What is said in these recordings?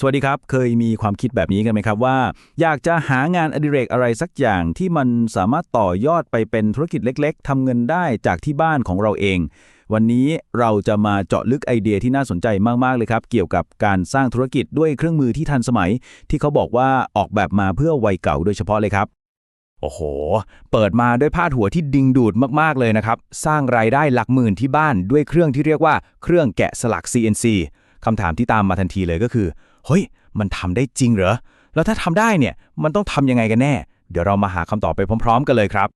สวัสดีครับ เคยมีความคิดแบบนี้กันไหมครับว่า อยากจะหางานอดิเรกอะไรสักอย่างที่มันสามารถต่อยอดไปเป็นธุรกิจเล็ก ๆทำเงินได้จากที่บ้านของเราเอง วันนี้เราจะมาเจาะลึกไอเดียที่น่าสนใจมากๆเลยครับ เกี่ยวกับการสร้างธุรกิจด้วยเครื่องมือที่ทันสมัย ที่เขาบอกว่าออกแบบมาเพื่อวัยเก่าโดยเฉพาะเลยครับ โอ้โห เปิดมาด้วยพาดหัวที่ดึงดูดมากๆเลยนะครับสร้างรายได้หลักหมื่นที่บ้านด้วยเครื่องที่เรียกว่าเครื่องแกะสลัก CNC คำถามที่ตามมาทันทีเลยก็คือ เฮ้ย มันทำได้จริงเหรอ แล้วถ้าทำได้เนี่ย มันต้องทำยังไงกันแน่ เดี๋ยวเรามาหาคำตอบไปพร้อม ๆ กันเลยครับ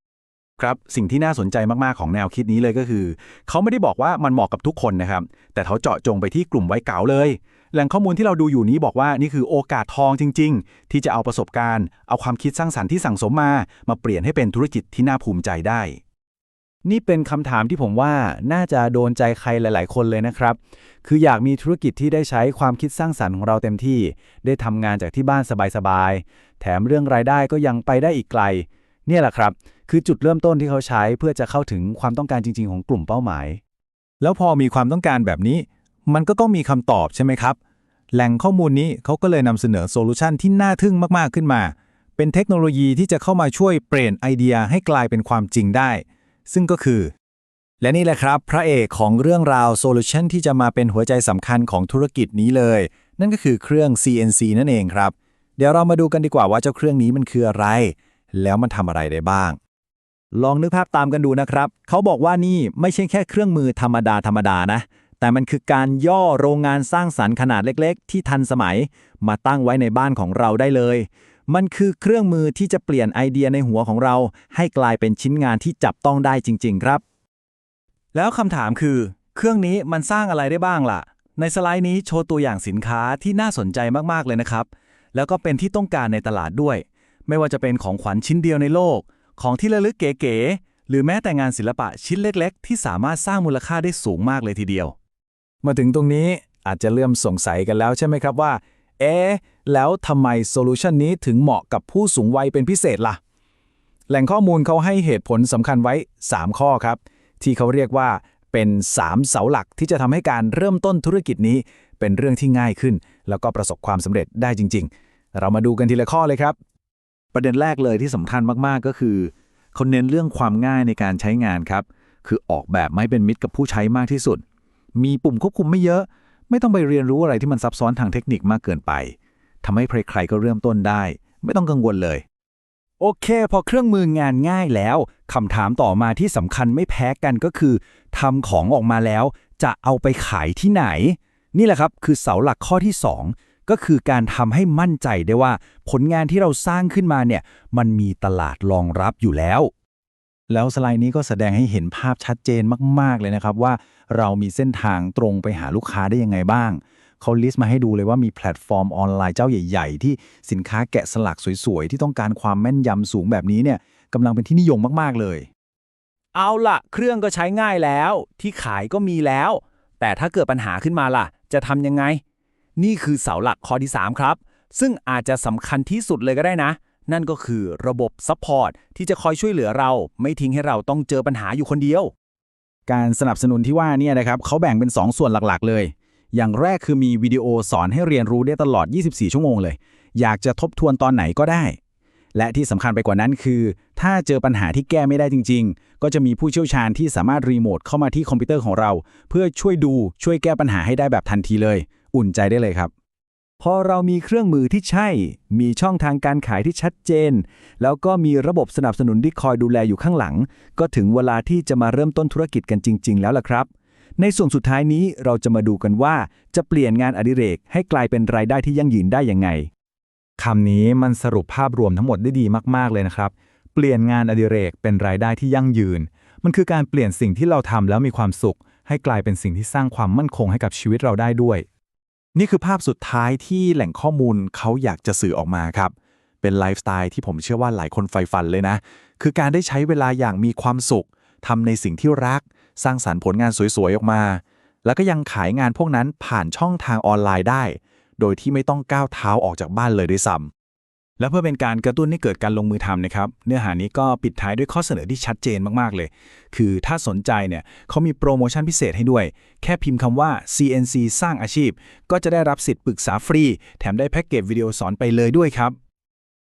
ครับ สิ่งที่น่าสนใจมาก ๆ ของแนวคิดนี้เลยก็คือ เขาไม่ได้บอกว่ามันเหมาะกับทุกคนนะครับ แต่เขาเจาะจงไปที่กลุ่มไว้เก่าเลย แหล่งข้อมูลที่เราดูอยู่นี้บอกว่านี่คือโอกาสทองจริง ๆ ที่จะเอาประสบการณ์ เอาความคิดสร้างสรรค์ที่สั่งสมมา มาเปลี่ยนให้เป็นธุรกิจที่น่าภูมิใจได้ นี่เป็นคำถามที่ผมว่าน่าจะโดนใจใครหลาย ๆ คนเลยนะครับ คืออยากมีธุรกิจที่ได้ใช้ความคิดสร้างสรรค์ของเราเต็มที่ ได้ทำงานจากที่บ้านสบาย ๆ แถมเรื่องรายได้ก็ยังไปได้อีกไกล เนี่ยแหละครับ คือจุดเริ่มต้นที่เขาใช้เพื่อจะเข้าถึงความต้องการจริง ๆ ของกลุ่มเป้าหมาย แล้วพอมีความต้องการแบบนี้ มันก็ต้องมีคำตอบใช่ไหมครับ แหล่งข้อมูลนี้เขาก็เลยนำเสนอโซลูชันที่น่าทึ่งมาก ๆ ขึ้นมา เป็นเทคโนโลยีที่จะเข้ามาช่วยเปลี่ยนไอเดียให้กลายเป็นความจริงได้ ซึ่งก็คือ และนี่แหละครับ พระเอกของเรื่องราวโซลูชันที่จะมาเป็นหัวใจสำคัญของธุรกิจนี้เลย นั่นก็คือเครื่อง CNC นั่นเองครับ เดี๋ยวเรามาดูกันดีกว่าว่าเจ้าเครื่องนี้มันคืออะไร แล้วมันทำอะไรได้บ้าง ลองนึกภาพตามกันดูนะครับ เขาบอกว่านี่ไม่ใช่แค่เครื่องมือธรรมดาธรรมดานะแต่มันคือการย่อโรงงานสร้างสรรค์ขนาดเล็ก ๆ ที่ทันสมัย มาตั้งไว้ในบ้านของเราได้เลย มันคือเครื่องมือที่จะเปลี่ยนไอเดียในหัวของเรา ให้กลายเป็นชิ้นงานที่จับต้องได้จริง ๆ ครับ แล้วคำถามคือ เครื่องนี้มันสร้างอะไรได้บ้างล่ะ ในสไลด์นี้โชว์ตัวอย่างสินค้าที่น่าสนใจมากๆเลยนะครับ แล้วก็เป็นที่ต้องการในตลาดด้วย ไม่ว่าจะเป็นของขวัญชิ้นเดียวในโลก ของที่ระลึกเก๋ๆหรือแม้แต่งานศิลปะชิ้นเล็ก ๆ ที่สามารถสร้างมูลค่าได้สูงมากเลยทีเดียว มาถึงตรงนี้อาจจะเริ่มสงสัยกันแล้วใช่ไหมครับว่า เอ๊ะแล้วทำไมโซลูชันนี้ถึงเหมาะกับผู้สูงวัยเป็นพิเศษล่ะ แหล่งข้อมูลเขาให้เหตุผลสำคัญไว้ 3 ข้อครับ ที่เขาเรียกว่าเป็น 3 เสาหลักที่จะทำให้การเริ่มต้นธุรกิจนี้ เป็นเรื่องที่ง่ายขึ้น แล้วก็ประสบความสำเร็จได้จริง ๆ เรามาดูกันทีละข้อเลยครับ ประเด็นแรกเลยที่สำคัญมากๆก็คือเขาเน้นเรื่องความง่ายในการใช้งานครับ คือออกแบบไม่เป็นมิตรกับผู้ใช้มากที่สุด มีปุ่มควบคุมไม่เยอะ ไม่ต้องไปเรียนรู้อะไรที่มันซับซ้อนทางเทคนิคมากเกินไปทำให้ใครๆก็เริ่มต้นได้ ไม่ต้องกังวลเลย โอเค พอเครื่องมืองานง่ายแล้วคำถามต่อมาที่สำคัญไม่แพ้กันก็คือทำของออกมาแล้ว จะเอาไปขายที่ไหน นี่แหละครับคือเสาหลักข้อที่ 2 ก็คือการทำให้มั่นใจได้ว่า ผลงานที่เราสร้างขึ้นมาเนี่ยมันมีตลาดรองรับอยู่แล้ว แล้วสไลด์นี้ก็แสดงให้เห็นภาพชัดเจนมาก ๆ เลยนะครับ ว่าเรามีเส้นทางตรงไปหาลูกค้าได้ยังไงบ้าง เขาลิสต์มาให้ดูเลยว่ามีแพลตฟอร์มออนไลน์เจ้าใหญ่ ๆ ที่สินค้าแกะสลักสวย ๆ ที่ต้องการความแม่นยำสูงแบบนี้เนี่ยกำลังเป็นที่นิยมมากๆเลย เอาล่ะเครื่องก็ใช้ง่ายแล้ว ที่ขายก็มีแล้ว แต่ถ้าเกิดปัญหาขึ้นมาล่ะ จะทำยังไง นี่คือเสาหลักข้อที่ 3 ครับ ซึ่งอาจจะสำคัญที่สุดเลยก็ได้นะ นั่นก็คือระบบซัพพอร์ตที่จะคอยช่วยเหลือเราไม่ทิ้งให้เราต้องเจอปัญหาอยู่คนเดียว การสนับสนุนที่ว่านี่นะครับเขาแบ่งเป็น 2 ส่วนหลักๆ เลย อย่างแรกคือมีวิดีโอสอนให้เรียนรู้ได้ตลอด 24 ชั่วโมงเลย อยากจะทบทวนตอนไหนก็ได้ และที่สำคัญไปกว่านั้นคือ ถ้าเจอปัญหาที่แก้ไม่ได้จริง ๆ ก็จะมีผู้เชี่ยวชาญที่สามารถรีโมทเข้ามาที่คอมพิวเตอร์ของเรา เพื่อช่วยดูช่วยแก้ปัญหาให้ได้แบบทันทีเลย อุ่นใจได้เลยครับ พอเรามีเครื่องมือที่ใช่ มีช่องทางการขายที่ชัดเจน แล้วก็มีระบบสนับสนุนที่คอยดูแลอยู่ข้างหลัง ก็ถึงเวลาที่จะมาเริ่มต้นธุรกิจกันจริง ๆ แล้วล่ะครับ ในส่วนสุดท้ายนี้เราจะมาดูกันว่า จะเปลี่ยนงานอดิเรก ให้กลายเป็นรายได้ที่ยั่งยืนได้ยังไงคำนี้มันสรุปภาพรวมทั้งหมดได้ดีมากๆเลยนะครับ เปลี่ยนงานอดิเรกเป็นรายได้ที่ยั่งยืน มันคือการเปลี่ยนสิ่งที่เราทำแล้วมีความสุข ให้กลายเป็นสิ่งที่สร้างความมั่นคงให้กับชีวิตเราได้ด้วย นี่คือภาพสุดท้ายที่แหล่งข้อมูลเขาอยากจะสื่อออกมาครับ เป็นไลฟ์สไตล์ที่ผมเชื่อว่าหลายคนใฝ่ฝันเลยนะ คือการได้ใช้เวลาอย่างมีความสุขทำในสิ่งที่รัก สร้างสรรค์ผลงานสวยๆ ออกมา แล้วก็ยังขายงานพวกนั้นผ่านช่องทางออนไลน์ได้ โดยที่ไม่ต้องก้าวเท้าออกจากบ้านเลยด้วยซ้ และเพื่อเป็นการกระตุ้นให้เกิดการลงมือทำนะครับ เนื้อหานี้ก็ปิดท้ายด้วยข้อเสนอที่ชัดเจนมาก ๆ เลย คือถ้าสนใจเนี่ยเขามีโปรโมชั่นพิเศษให้ด้วย แค่พิมพ์คำว่า CNC สร้างอาชีพ ก็จะได้รับสิทธิ์ปรึกษาฟรี แถมได้แพ็กเกจวิดีโอสอนไปเลยด้วยครับ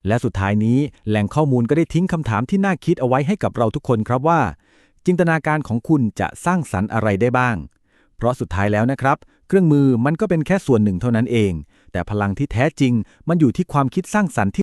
และสุดท้ายนี้แหล่งข้อมูลก็ได้ทิ้งคำถามที่น่าคิดเอาไว้ให้กับเราทุกคนครับว่า จินตนาการของคุณจะสร้างสรรค์อะไรได้บ้าง เพราะสุดท้ายแล้วนะครับ เครื่องมือมันก็เป็นแค่ส่วนหนึ่งเท่านั้นเอง แต่พลังที่แท้จริง มันอยู่ที่ความคิดสร้างสรรค์ที่